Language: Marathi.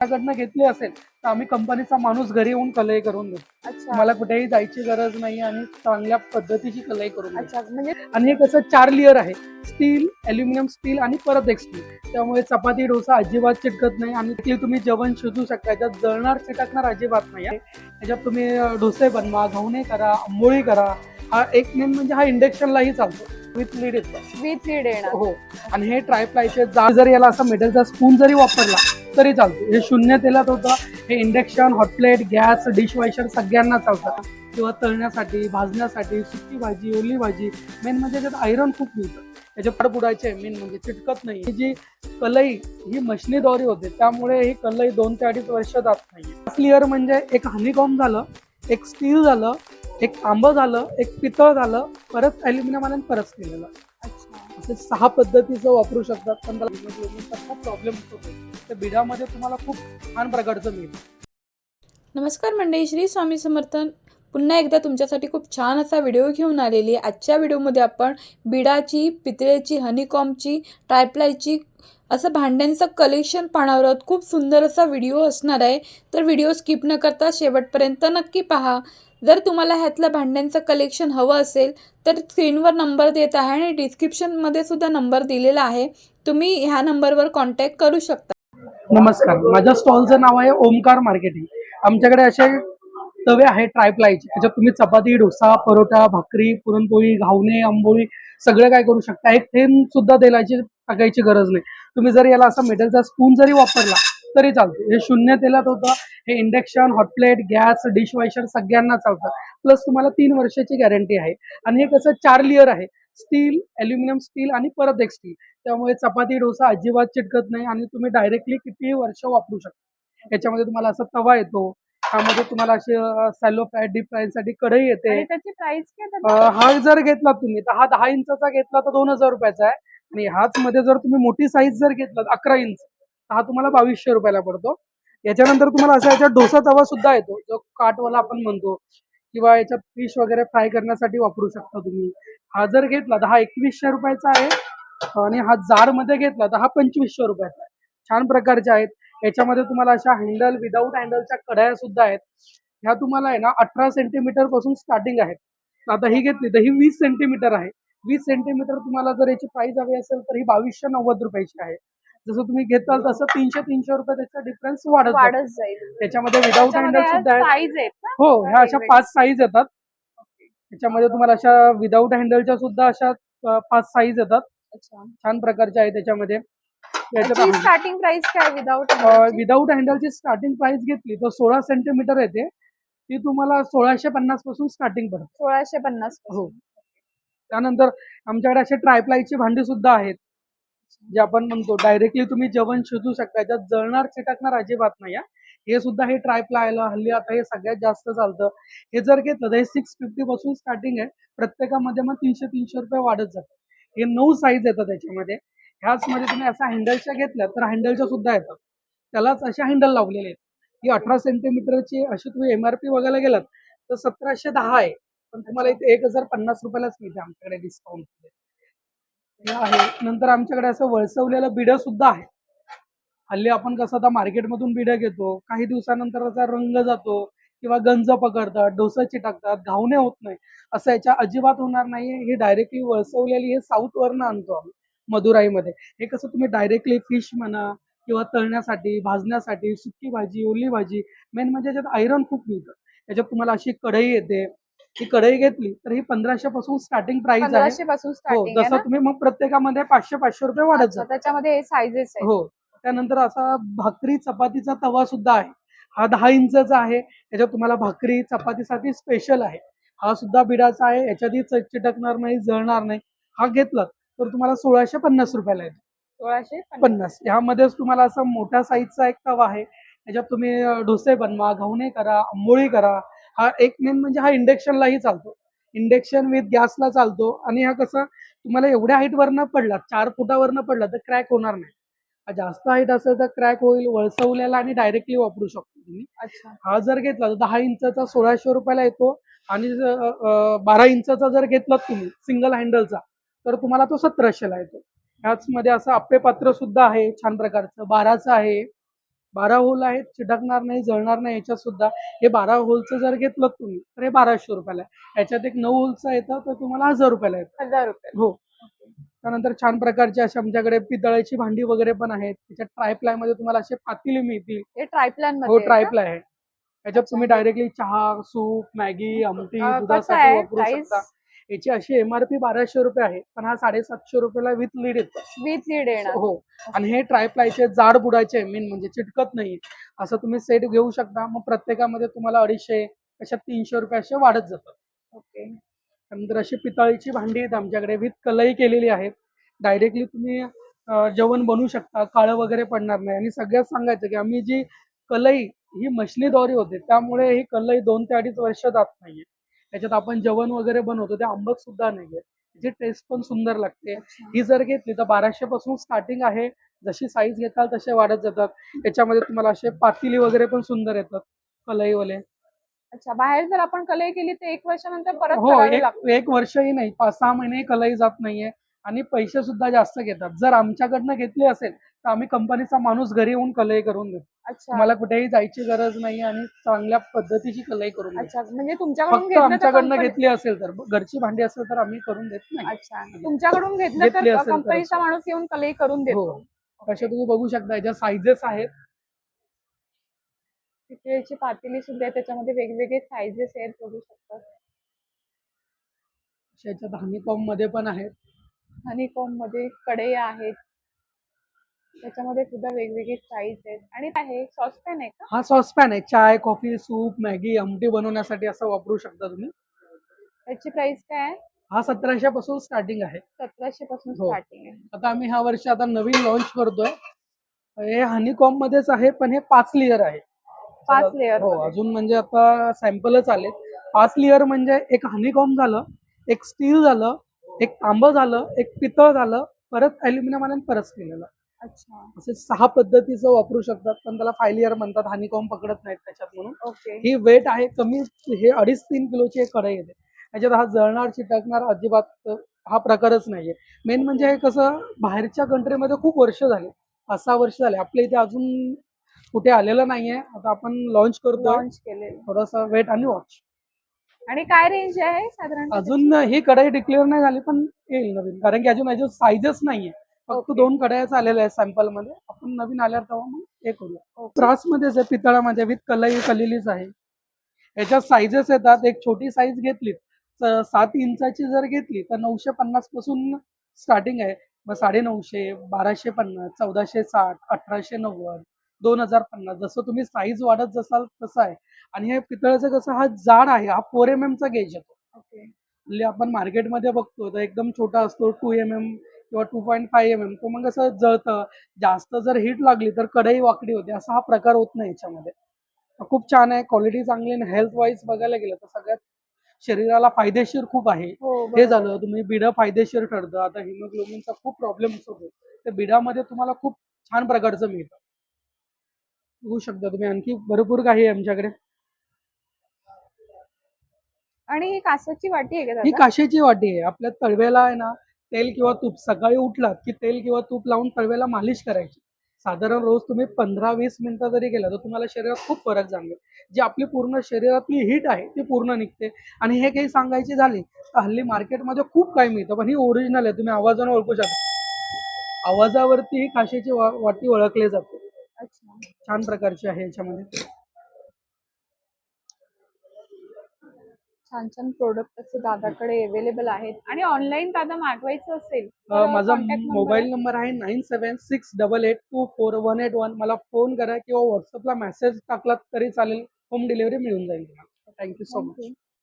त्याकडनं घेतली असेल तर आम्ही कंपनीचा माणूस घरी येऊन कलई करून अच्छा. मला कुठेही जायची गरज नाही आणि चांगल्या पद्धतीची कलई करून म्हणजे आणि हे कसं चार लेअर आहे स्टील अल्युमिनियम स्टील आणि परत एक स्टील त्यामुळे चपाती डोसा अजिबात चिटकत नाही आणि ते तुम्ही जेवण शिजू शकता. याच्यात जळणार चिटकणार अजिबात नाही. याच्यात तुम्ही डोसे बनवा घावणे करा आंबोळी करा हा एक मेन म्हणजे हा इंडक्शनलाही चालतो. विथ लीड येतो. विथ लीड येणार. हो. आणि हे ट्रायप्लायचे जा जर याला असा मेटलचा स्पून जरी वापरला तरी चालतो. हे शून्य तेलात होतं. हे इंडक्शन हॉटप्लेट गॅस डिशवॉशर सगळ्यांना चालतात किंवा तळण्यासाठी भाजण्यासाठी सुकी भाजी ओली भाजी मेन म्हणजे त्यात आयरन खूप मिळतं. त्याचे पडपुडायचे मेन म्हणजे चिटकत नाही. ही जी कलई ही मशनीद्वारे होते. त्यामुळे ही कलई दोन ते अडीच वर्ष जात नाही क्लिअर म्हणजे एक हनीकॉम झालं एक स्टील झालं एक तांबं झालं एक पितळ झालं परत अल्युमिनियम आणि परत केलेलं. असे सहा पद्धतीचं वापरू शकतात. पण त्याला प्रॉब्लेम होतो. त्या बिडामध्ये तुम्हाला खूप छान प्रकारचं मिळेल. नमस्कार मंडळी श्री स्वामी समर्थन पुन्हा एकदा तुमच्यासाठी खूप छान असा व्हिडिओ घेऊन आलेली आहे. आजच्या व्हिडिओमध्ये आपण बिडाची पितळेची हनीकॉमची ट्रायप्लायची असं भांड्यांचं कलेक्शन पाहणार आहोत. खूप सुंदर असा व्हिडिओ असणार आहे. तर व्हिडिओ स्किप न करता शेवटपर्यंत नक्की पहा. जर तुम्हाला ह्यातलं भांड्यांचं कलेक्शन हवं असेल तर स्क्रीनवर नंबर देत आहे आणि डिस्क्रिप्शनमध्ये सुद्धा नंबर दिलेला आहे. तुम्ही ह्या नंबरवर कॉन्टॅक्ट करू शकता. नमस्कार. माझ्या स्टॉलचं नाव आहे ओमकार मार्केटिंग. आमच्याकडे असे तवे आहेत ट्रायप्लायचे त्याच्यात तुम्ही चपाती डोसा परोटा भाकरी पुरणपोळी घावणे आंबोळी सगळं काय करू शकता. एक थेंब सुद्धा तेलाची टाकायची गरज नाही. तुम्ही जर याला असा मेटलचा स्पून जरी वापरला तरी चालतो. हे शून्य तेलात होता हे इंडक्शन हॉटप्लेट गॅस डिशवॉशर सगळ्यांना चालतं. प्लस तुम्हाला तीन वर्षाची गॅरंटी आहे. आणि हे कसं चार लेअर आहे. स्टील अल्युमिनियम स्टील आणि परत एक स्टील त्यामुळे चपाती डोसा अजिबात चिटकत नाही आणि तुम्ही डायरेक्टली कितीही वर्ष वापरू शकता. याच्यामध्ये तुम्हाला असा तवा येतो. त्यामध्ये तुम्हाला असे सॅलो फ्राय डीप फ्रायसाठी कढई येते. त्याची प्राइस? हा जर घेतला तुम्ही तर हा दहा इंचाचा घेतला तर दोन हजार रुपयाचा आहे. आणि ह्याच मध्ये जर तुम्ही मोठी साईज जर घेतला अकरा इंच तर हा तुम्हाला बावीसशे रुपयाला पडतो. याच्यानंतर तुम्हाला असा याच्यात डोसा तवा सुद्धा येतो जो काटवाला आपण म्हणतो किंवा याच्यात फिश वगैरे फ्राय करण्यासाठी वापरू शकता तुम्ही. हा जर घेतला तर हा एकवीसशे रुपयाचा आहे आणि हा जारमध्ये घेतला तर हा पंचवीसशे रुपयाचा आहे. छान प्रकारचे आहेत. याच्यामध्ये तुम्हाला अशा हँडल विदाऊट हँडलच्या कढया सुद्धा आहेत. ह्या तुम्हाला आहे ना अठरा सेंटीमीटरपासून स्टार्टिंग आहेत. आता ही घेतली तर ही वीस सेंटीमीटर आहे. वीस सेंटीमीटर तुम्हाला जर याची प्राइस हवी असेल तर ही बावीसशे नव्वद रुपयाची आहे. जसं तुम्ही घेताल तसं तीनशे तीनशे रुपये त्याचा डिफरन्स वाढत जाईल. त्याच्यामध्ये विदाऊट हँडल सुद्धा आहे साईज आहेत ना? हो ह्या अशा. पाच साईज येतात. त्याच्यामध्ये तुम्हाला अशा विदाऊट हँडलच्या सुद्धा अशा पाच साईज येतात. अच्छा. छान प्रकारच्या आहेत त्याच्यामध्ये. स्टार्टिंग प्राइस काय विदाउट विदाऊट हँडलची स्टार्टिंग प्राइस घेतली तर सोळा सेंटीमीटर येते. ती तुम्हाला सोळाशे पन्नासपासून स्टार्टिंग पडते सोळाशे पन्नास हो. त्यानंतर आमच्याकडे असे ट्रायप्लायची भांडी सुद्धा आहेत. जे आपण म्हणतो डायरेक्टली तुम्ही जेवण शिजू शकता. त्यात जळणार चिटकणार अजिबात नाही हे. सुद्धा हे ट्रायप्लायला हल्ली आता हे सगळ्यात जास्त चालतं. हे जर घेतलं तर हे सिक्स फिफ्टी पासून स्टार्टिंग आहे. प्रत्येकामध्ये मग तीनशे तीनशे रुपये वाढत जातं हे नऊ साईज येतात त्याच्यामध्ये. ह्याच मध्ये तुम्ही असा हँडलच्या घेतल्या तर हँडलच्या सुद्धा येतात. त्यालाच असे हँडल लावलेले आहेत. ही अठरा सेंटीमीटरची अशी तुम्ही एमआरपी बघायला गेलात तर सतराशे दहा आहे. पण तुम्हाला इथे एक हजार पन्नास रुपयालाच मिळते आमच्याकडे डिस्काउंट आहे. नंतर आमच्याकडे असं वळसवलेलं बिडं सुद्धा आहे. हल्ली आपण कसं आता मार्केटमधून बिडं घेतो काही दिवसानंतर त्याचा रंग जातो किंवा गंज पकडतात डोसाची चिटकतात घावणे होत नाही. असं याच्या अजिबात होणार नाही हे डायरेक्टली वळसवलेली हे साऊथ वरनं आणतो आम्ही मदुराईमध्ये. हे कसं तुम्ही डायरेक्टली फिश म्हणा किंवा तळण्यासाठी भाजण्यासाठी सुकी भाजी ओली भाजी मेन म्हणजे याच्यात आयरन खूप मिळतं. याच्यात तुम्हाला अशी कढई येते ही कढई घेतली तर ही पंधराशे पासून स्टार्टिंग प्राइस आहे. पंधराशे पासून हो स्टार्टिंग आहे जसं ना? तुम्ही मग प्रत्येकामध्ये पाचशे पाचशे रुपये वाढत अच्छा, जातात. त्याच्यामध्ये आहे हो त्यानंतर असा भाकरी चपातीचा तवा सुद्धा आहे. हा दहा इंचाचा आहे त्याच्यात तुम्हाला भाकरी चपातीसाठी स्पेशल आहे. हा सुद्धा बिडाचा आहे याच्यातही च- चिटकणार नाही जळणार नाही. हा घेतला तर तुम्हाला सोळाशे पन्नास रुपयाला येतो. सोळाशे पन्नास. ह्यामध्येच तुम्हाला असा मोठ्या साईजचा एक तवा आहे. त्याच्यात तुम्ही अं, डोसे बनवा घावणे करा आंबोळी करा हा एक मेन म्हणजे हा इंडक्शनलाही चालतो. इंडक्शन विथ गॅसला चालतो आणि हा कसा तुम्हाला एवढ्या हाईटवरनं पडला चार फुटावरनं पडला तर क्रॅक होणार नाही. जास्त हाईट असेल तर क्रॅक होईल वळसवलेला आणि डायरेक्टली वापरू शकतो तुम्ही. अच्छा. हा जर घेतला तर दहा इंचाचा सोळाशे रुपयाला येतो आणि बारा इंचाचा जर घेतलात तुम्ही सिंगल हँडलचा तर तुम्हाला तो सतराशेला येतो. ह्याच मध्ये असं आप्पे पात्र सुद्धा आहे छान प्रकारचं बाराचं आहे. बारा होल आहेत चिटकणार नाही जळणार नाही याच्यात सुद्धा हे बारा होलचं जर घेतलं तुम्ही तर हे बाराशे रुपयाला आहे. याच्यात एक नऊ होलचं येतं तर तुम्हाला हजार रुपयाला येतं हजार रुपये हो. त्यानंतर छान प्रकारचे असे आमच्याकडे पितळाची भांडी वगैरे पण आहेत. त्याच्यात ट्रायप्लायमध्ये तुम्हाला असे पातेले मिळतील. हे ट्रायप्लॅन हो? ट्रायप्लाय आहे. याच्यात तुम्ही डायरेक्टली चहा सूप मॅगी आमटी दुधासाठी वापरू शकता. याची अशी एमआरपी बाराशे रुपये आहे. पण हा साडेसातशे रुपयाला विथ लीड येतो. विथ लीड येणार. हो. आणि हे ट्रायप्लायचे जाड बुडाचे मेन म्हणजे चिटकत नाही. असं तुम्ही सेट घेऊ शकता. मग प्रत्येकामध्ये तुम्हाला अडीचशे अशा तीनशे रुपये असे वाढत जातात. ओके त्यानंतर अशी पितळीची भांडी आहेत आमच्याकडे. विथ कलई केलेली आहेत. डायरेक्टली तुम्ही जेवण बनवू शकता. काळं वगैरे पडणार नाही. आणि सगळ्यात सांगायचं की आम्ही जी कलई ही मशनीद्वारे होते. त्यामुळे ही कलई दोन ते अडीच वर्ष जात नाहीये. त्याच्यात आपण जेवण वगैरे बनवतो ते आंबट सुद्धा नाहीये. त्याची टेस्ट पण सुंदर लागते. ही जर घेतली तर बाराशे पासून स्टार्टिंग आहे. जशी साईज घेताल तसे वाढत जातात. त्याच्यामध्ये तुम्हाला असे पातेली वगैरे पण सुंदर येतात कलईवाले. अच्छा बाहेर जर आपण कलई केली तर एक वर्षानंतर परत हो एक एक वर्षही नाही. पाच सहा महिने कलई जात नाहीये. आणि पैसे सुद्धा जास्त घेतात. जर आमच्याकडनं घेतली असेल तर आम्ही कंपनीचा माणूस घरी येऊन कलई करून देतो अच्छा. तुम्हाला कुठेही जायची गरज नाही आणि चांगल्या पद्धतीची कलई करून देतो अच्छा म्हणजे तुमच्याकडून फक्त घेतलं तर आमच्याकडनं company- घेतली असेल तर घरची भांडी असेल तर आम्ही करून देत नाही. अच्छा तुमच्याकडून घेतलं घेतली तर असेल तर कंपनीचा अच्छा. माणूस येऊन कलई करून देतो. हो. तुम्ही बघू शकता याच्या साईजेस आहेत. पितळेची पातेली सुद्धा आहे त्याच्यामध्ये वेगवेगळे साईजेस आहेत बघू शकतात अशा याच्यात हनीकॉममध्ये पण आहेत. हनीकॉममध्ये कढई आहेत. त्याच्यामध्ये सुद्धा वेगवेगळे साईज आहेत. आणि आहे सॉसपॅन आहे का? हा सॉसपॅन आहे. चाय कॉफी सूप मॅगी आमटी बनवण्यासाठी असं वापरू शकता तुम्ही. त्याची प्राइस काय आहे? हा सतराशे पासून स्टार्टिंग आहे. सतराशे पासून हो. स्टार्टिंग आहे. आता आम्ही ह्या वर्षी आता नवीन लॉन्च करतोय. हे हनीकॉम मध्येच आहे पण हे पाच लेअर आहे. पाच लेअर हो अजून म्हणजे आता सॅम्पलच आले पाच लेअर म्हणजे एक हनीकॉम झालं एक स्टील झालं एक तांबं झालं एक पितळ झालं परत अल्युमिनियम आणि परत स्टील अच्छा असे सहा पद्धतीचं वापरू शकतात पण त्याला फाय लेअर म्हणतात हनीकॉम पकडत नाहीत त्याच्यात म्हणून. ओके. ही वेट आहे कमी हे अडीच तीन किलोची एक कढई येते. त्याच्यात हा जळणार चिटकणार अजिबात हा प्रकारच नाहीये. मेन म्हणजे हे कसं बाहेरच्या कंट्रीमध्ये खूप वर्ष झाले. पाच सहा वर्ष झाले. आपल्या इथे अजून कुठे आलेलं नाहीये. आता आपण लॉन्च करतोय. लॉन्च केलेलं. थोडासा वेट आणि वॉच आणि काय रेंज आहे साधारण अजून ही कढई डिक्लेअर नाही झाली पण येईल नवीन. कारण की अजून याचे साईजेस नाहीये. फक्त. दोन कढयाच आलेल्या आहेत सॅम्पलमध्ये. आपण नवीन आल्यावर तेव्हा मग हे करूया. त्रास मध्येच आहे पितळामध्ये विथ कलई कलेलीच आहे याच्यात साईजेस येतात. एक छोटी साईज घेतली सात इंचाची जर घेतली तर नऊशे पन्नासपासून स्टार्टिंग आहे. मग साडे नऊशे बाराशे पन्नास चौदाशे साठ अठराशे नव्वद दोन हजार पन्नास जसं तुम्ही साईज वाढत जसाल तसं आहे. आणि हे पितळाचं कसं हा जाड आहे हा फोर एम एमचा गेज येतो. ओके. म्हणजे आपण मार्केटमध्ये बघतो तर एकदम छोटा असतो टू एम एम किंवा two point five M M तो मग कसं जळतं. जास्त जर हीट लागली तर कढई वाकडी होते. असा हा प्रकार होत नाही याच्यामध्ये. खूप छान आहे. क्वालिटी चांगली आहे हेल्थ वाईज बघायला गेलं तर सगळ्यात शरीराला फायदेशीर खूप आहे. हो हे. झालं तुम्ही बिडं फायदेशीर ठरतं. आता हिमोग्लोबिनचा खूप प्रॉब्लेम होतो तर बिडामध्ये तुम्हाला खूप छान प्रकारचं मिळतं. बघू शकता तुम्ही आणखी भरपूर काही आहे आमच्याकडे. आणि ही कासाची वाटी आहे का ही? काशेची वाटी आहे. आपल्या तळव्याला आहे ना तेल किंवा तूप सकाळी उठलात की तेल किंवा तूप लावून तळव्याला मालिश करायची. साधारण रोज तुम्ही पंधरा वीस मिनिटं जरी केलं तर तुम्हाला शरीरात खूप फरक जाणवेल. जी आपली पूर्ण शरीरातली हीट आहे ती पूर्ण निघते. आणि हे काही सांगायची झाली तर हल्ली मार्केटमध्ये खूप काही मिळतं पण ही ओरिजिनल आहे तुम्ही आवाजाने ओळखू शकता. आवाजावरती ही काशेची वा- वाटी ओळखली जाते. छान प्रकारची आहे याच्यामध्ये. छान छान प्रोडक्ट असे दादाकडे अवेलेबल आहेत. आणि ऑनलाईन दादा मागवायचं असेल तर माझा contact number? मोबाईल. नंबर आहे nine seven six double eight two four one eight one मला फोन करा किंवा व्हॉट्सअपला मेसेज टाकलात तरी चालेल. होम डिलिव्हरी मिळून जाईल thank you so much Thank you.